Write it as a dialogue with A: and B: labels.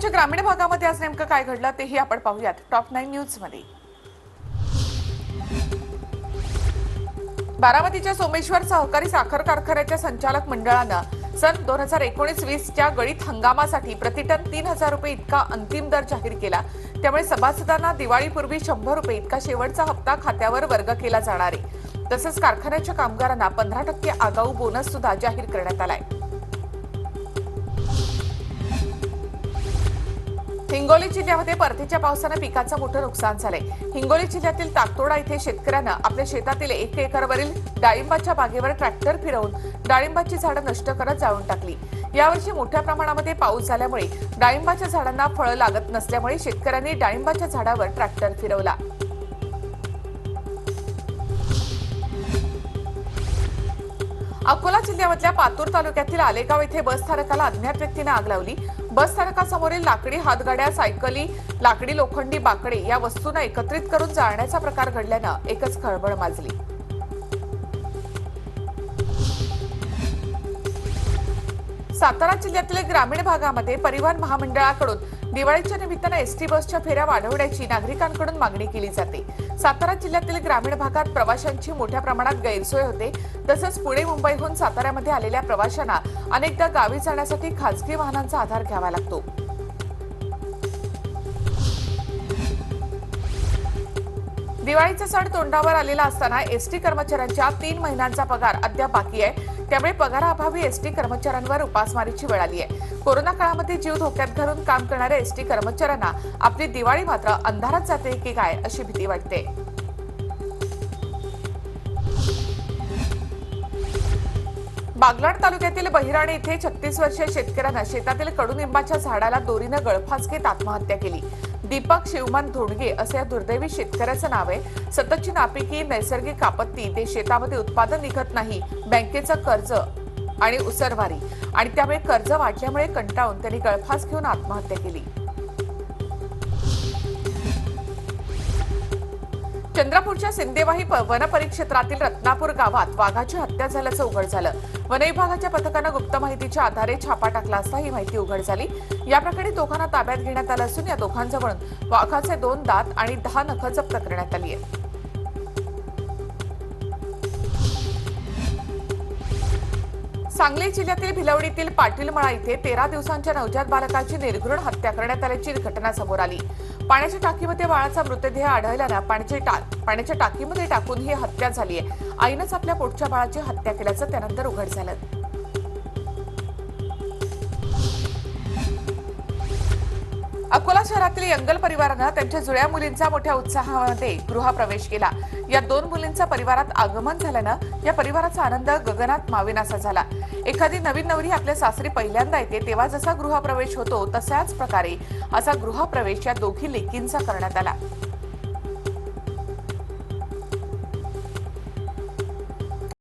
A: राज्याच्या ग्रामीण भागामध्ये आज नेमकं काय घडलं तेही आपण पाहूयात. टॉप नाईन न्यूजमध्ये बारामतीच्या सोमेश्वर सहकारी साखर कारखान्याच्या संचालक मंडळानं सन दोन हजार एकोणीस वीसच्या गळीत हंगामासाठी प्रतिटन तीन हजार रुपये इतका अंतिम दर जाहीर केला. त्यामुळे सभासदांना दिवाळीपूर्वी शंभर रुपये इतका शेवटचा हप्ता खात्यावर वर्ग केला जाणार आहे. तसंच कारखान्याच्या कामगारांना पंधरा टक्के आगाऊ बोनस सुद्धा जाहीर करण्यात आलाय. हिंगोली जिल्ह्यामध्ये परतीच्या पावसानं पिकाचं मोठं नुकसान झालंय. हिंगोली जिल्ह्यातील ताकतोडा इथे शेतकऱ्यानं आपल्या शेतातील एक एकरवरील डाळिंबाच्या बागेवर ट्रॅक्टर फिरवून डाळिंबाची झाडं नष्ट करत जाळून टाकली. यावर्षी मोठ्या प्रमाणामध्ये पाऊस झाल्यामुळे डाळिंबाच्या झाडांना फळं लागत नसल्यामुळे शेतकऱ्यांनी डाळिंबाच्या झाडावर ट्रॅक्टर फिरवला. अकोला जिल्ह्यामधल्या पातूर तालुक्यातील आलेगाव येथे बस स्थानकाला अज्ञात व्यक्तीने आग लावली. बस स्थानकासमोरील लाकडी हातगाड्या सायकली लाकडी लोखंडी बाकडे या वस्तूंना एकत्रित करून जाळण्याचा प्रकार घडल्यानं एकच खळबळ माजली. सातारा जिल्ह्यातील ग्रामीण भागामध्ये परिवहन महामंडळाकडून दिवाळीच्या निमित्तानं एसटी बसच्या फेऱ्या वाढवण्याची नागरिकांकडून मागणी केली जाते. सातारा जिल्ह्यातील ग्रामीण भागात प्रवाशांची मोठ्या प्रमाणात गैरसोय होते. तसंच पुणे मुंबईहून साताऱ्यामध्ये आलेल्या प्रवाशांना अनेकदा गावी जाण्यासाठी खासगी वाहनांचा आधार घ्यावा लागतो. दिवाळीचा सण तोंडावर आलेला असताना एसटी कर्मचाऱ्यांच्या तीन महिन्यांचा पगार अद्याप बाकी आहे. त्यामुळे पगाराअभावी एसटी कर्मचाऱ्यांवर उपासमारीची वेळ आली आहे. कोरोना काळामध्ये जीव धोक्यात घालून काम करणाऱ्या एसटी कर्मचाऱ्यांना आपली दिवाळी मात्र अंधारात जाते की काय अशी भीती वाटते. बागलाण तालुक्यातील बहिराणे इथे छत्तीस वर्षीय शेतकऱ्यानं शेतातील कडुनिंबाच्या झाडाला दोरीनं गळफास घेत आत्महत्या केली. दीपक शिवमान धोडगे असे या दुर्दैवी शेतकऱ्याचं नाव आहे. सततची नापिकी नैसर्गिक आपत्ती. ते शेतामध्ये उत्पादन निघत नाही. बँकेचं कर्ज आणि उसरवारी. आणि त्यामुळे कर्ज वाढल्यामुळे कंटाळून त्यांनी गळफास घेऊन आत्महत्या केली. चंद्रपूरच्या सिंदेवाही वनपरिक्षेत्रातील रत्नापूर गावात वाघाची हत्या झाल्याचं उघड झालं. वन विभागाच्या पथकानं गुप्त माहितीच्या आधारे छापा टाकला असता ही माहिती उघड झाली. या प्रकरणी दोघांना ताब्यात घेण्यात आलं असून या दोघांजवळून वाघाचे दोन दात आणि दहा नखं जप्त करण्यात आली आहेत. सांगली जिल्ह्यातील भिलवडीतील पाटीलमळा इथे तेरा दिवसांच्या नवजात बालकाची निर्घृण हत्या करण्यात आल्याची घटना समोर आली. पाण्याच्या टाकीमध्ये बाळाचा मृतदेह आढळल्यानं पाण्याची टा- पाण्याच्या टाकीमध्ये टाकून ही हत्या झाली आहे आईनंच आपल्या पोटच्या बाळाची हत्या केल्याचं त्यानंतर उघड झालं. अकोला शहरातील यंगल परिवारानं त्यांच्या जुळ्या मुलींचा मोठ्या उत्साहामध्ये गृहप्रवेश केला. या दोन मुलींचा परिवारात आगमन झाल्यानं या परिवाराचा आनंद गगनात माविनासा झाला. एखादी नवीन नवरी आपल्या सासरी पहिल्यांदा येते तेव्हा जसा गृहप्रवेश होतो तशाच प्रकारे असा गृहप्रवेश या दोघी लेकींचा करण्यात आला.